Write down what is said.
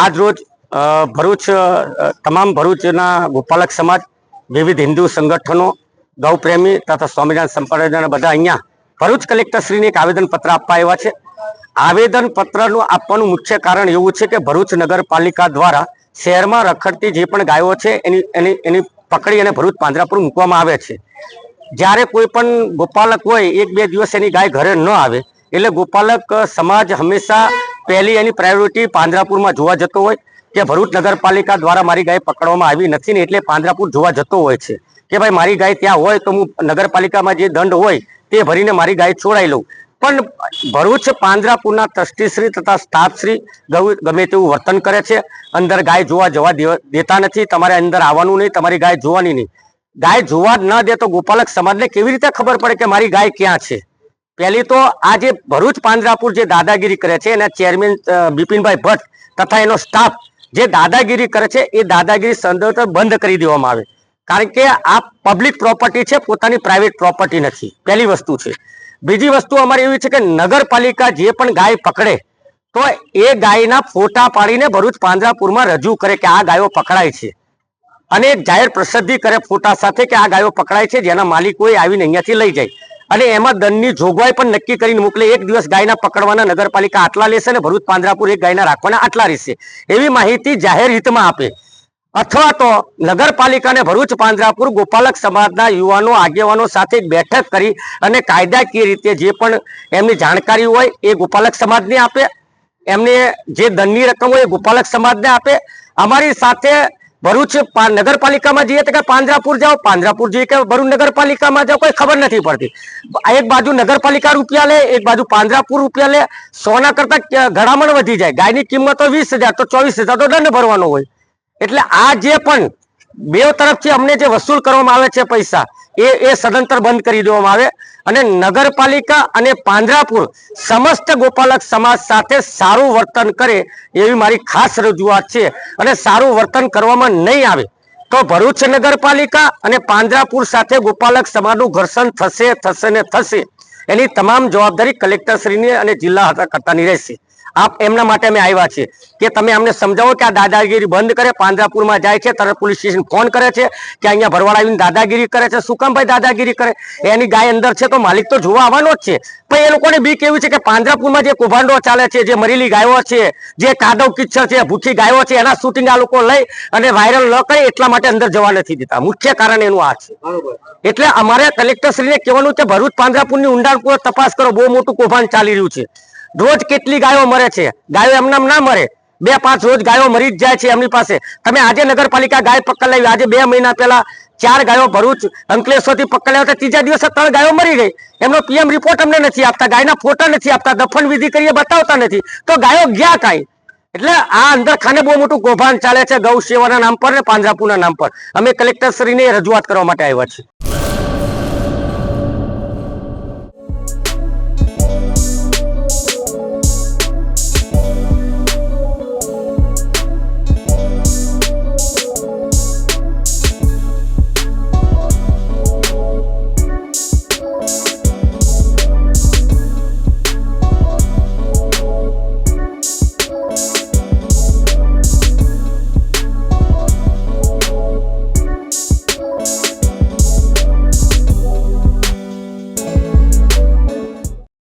આજ રોજ ભરૂચ તમામ ભરૂચના ગોપાલક સમાજ, વિવિધ હિન્દુ સંગઠનો, ગૌપ્રેમી તથા સ્વામિનારાયણ સંપ્રદાયના બધા અહીંયા ભરૂચ કલેક્ટરશ્રીને એક આવેદન પત્ર આપવા આવ્યા છે. આવેદન પત્રનું આપવાનું મુખ્ય કારણ એવું છે કે ભરૂચ નગરપાલિકા દ્વારા શહેરમાં રખડતી જે પણ ગાયો છે એની એની એની પકડી અને ભરૂચ પાંજરાપુર મૂકવામાં આવે છે. જ્યારે કોઈ પણ ગોપાલક હોય, એક બે દિવસ એની ગાય ઘરે ન આવે, એટલે ગોપાલક સમાજ હંમેશા પહેલી એની પ્રાયોરિટી પાંજરાપુરમાં જોવા જતો હોય કે ભરૂચ નગરપાલિકા દ્વારા મારી ગાય પકડવામાં આવી નથી ને એટલે પાંજરાપુર જોવા જતો હોય છે. કે ભાઈ મારી ગાય ત્યાં હોય તો હું નગરપાલિકામાં જે દંડ હોય તે ભરીને મારી ગાય છોડાઈ લઉં. પણ ભરૂચ પાંજરાપુરના ટ્રસ્ટીશ્રી તથા સ્ટાફશ્રી ગમે તેવું વર્તન કરે છે. અંદર ગાય જોવા જવા દેતા નથી, તમારે અંદર આવવાનું નહીં, તમારી ગાય જોવાની નહીં. ગાય જોવા ન દે તો ગોપાલક સમાજને કેવી રીતે ખબર પડે કે મારી ગાય ક્યાં છે? પહેલી તો આ જે ભરૂચ પાંજરાપુર જે દાદાગીરી કરે છે એના ચેરમેન બિપિનભાઈ ભટ્ટ તથા એનો સ્ટાફ જે દાદાગીરી કરે છે એ દાદાગીરી સંદર્ભ બંધ કરી દેવામાં આવે. કારણ કે આ પબ્લિક પ્રોપર્ટી છે, પોતાની પ્રાઇવેટ પ્રોપર્ટી નથી. પહેલી વસ્તુ છે. બીજી વસ્તુ અમારી એવી છે કે નગરપાલિકા જે પણ ગાય પકડે, તો એ ગાયના ફોટા પાડીને ભરૂચ પાંજરાપુરમાં રજૂ કરે કે આ ગાયો પકડાય છે. અને જાહેર પ્રસિદ્ધિ કરે ફોટા સાથે કે આ ગાયો પકડાય છે, જેના માલિકોએ આવીને અહીંયાથી લઈ જાય. અને એમાં દંડની જોગવાઈ પણ નક્કી કરીને મોકલે. એક દિવસ ગાયના પકડવાના નગરપાલિકા આટલા લેશે ને ભરૂચ પાંજરાપુર એક ગાયના રાખવાના આટલા રહેશે. એવી માહિતી જાહેર હિતમાં આપે. અથવા તો નગરપાલિકાને ભરૂચ પાંજરાપુર ગોપાલક સમાજના યુવાનો, આગેવાનો સાથે બેઠક કરી અને કાયદાકીય રીતે જે પણ એમની જાણકારી હોય એ ગોપાલક સમાજને આપે. એમને જે દંડની રકમ હોય એ ગોપાલક સમાજને આપે. અમારી સાથે ભરૂચ નગરપાલિકામાં જઈએ તો કે પાંજરાપુર જાઓ, પાંજરાપુર જઈએ કે ભરૂચ નગરપાલિકામાં જાઓ, કોઈ ખબર નથી પડતી. એક બાજુ નગરપાલિકા રૂપિયા લે, એક બાજુ પાંજરાપુર રૂપિયા લે, સોના કરતા ઘડામણ વધી જાય. ગાયની કિંમત વીસ હજાર, તો ચોવીસ હજાર તો દંડ ભરવાનો હોય. એટલે આ જે પણ બે તરફથી અમને જે વસૂલ કરવામાં આવે છે પૈસા, એ એ સદંતર બંધ કરી દેવામાં આવે. અને નગરપાલિકા અને પાંજરાપુર સમસ્ત ગોપાલક સમાજ સાથે સારું વર્તન કરે એવી મારી ખાસ રજૂઆત છે. અને સારું વર્તન કરવામાં નહીં આવે તો ભરૂચ નગરપાલિકા અને પાંજરાપુર સાથે ગોપાલક સમાજનું ઘર્ષણ થશે થશે ને થશે. એની તમામ જવાબદારી કલેક્ટરશ્રીની અને જિલ્લા કરતાની રહેશે. આપ એમના માટે અમે આવ્યા છીએ. કે તમે અમને સમજાવો કે આ દાદાગીરી બંધ કરે પાંજરાપુરમાં જાય છે તરત પોલીસ સ્ટેશન ફોન કરે છે કે અહીંયા ભરવાડ આવીને દાદાગીરી કરે છે. શું કામ ભાઈ દાદાગીરી કરે? એની ગાય અંદર છે તો માલિક તો જોવા આવવાનો જ છે. પણ એ લોકોને બીક એવી છે કે પાંજરાપુરમાં જે કૌભાંડો ચાલે છે જે મરેલી ગાયો છે જે કાદવ કિચ્છર છે ભૂખી ગાયો છે એના શૂટિંગ આ લોકો લઈ અને વાયરલ ન કરે એટલા માટે અંદર જવા નથી દેતા મુખ્ય કારણ એનું આ છે. એટલે અમારે કલેક્ટરશ્રીને કહેવાનું કે ભરૂચ પાંજરાપુરની ઊંડાણપૂર્વક તપાસ કરો. બહુ મોટું કૌભાંડ ચાલી રહ્યું છે. રોજ કેટલી ગાયો મરે છે? ગાયો એમનામ ના મરે. બે પાંચ રોજ ગાયો મરી જ જાય છે એમની પાસે. તમે આજે નગરપાલિકા ગાય પકડ આજે બે મહિના પહેલા ચાર ગાયો ભરૂચ, અંકલેશ્વરથી પકડ લાવ્યા ત્રીજા દિવસે ત્રણ ગાયો મરી ગઈ. એમનો પીએમ રિપોર્ટ અમને નથી આપતા. ગાયના ફોટા નથી આપતા. દફન વિધિ કરીએ બતાવતા નથી. તો ગાયો ગયા કાંઈ? એટલે આ અંદર ખાને બહુ મોટું કૌભાંડ ચાલે છે ગૌ સેવાના નામ પર ને પાંજરાપુરના નામ પર. અમે કલેક્ટરશ્રીને રજૂઆત કરવા માટે આવ્યા છીએ.